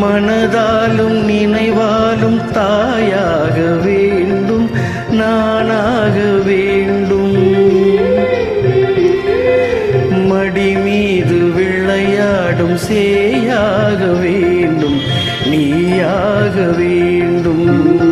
மனதாலும் நினைவாலும் தாயாக வேண்டும் நானாக வேண்டும். மடி மீது விளையாடும் சேயாக வேண்டும் நீயாக வேண்டும்.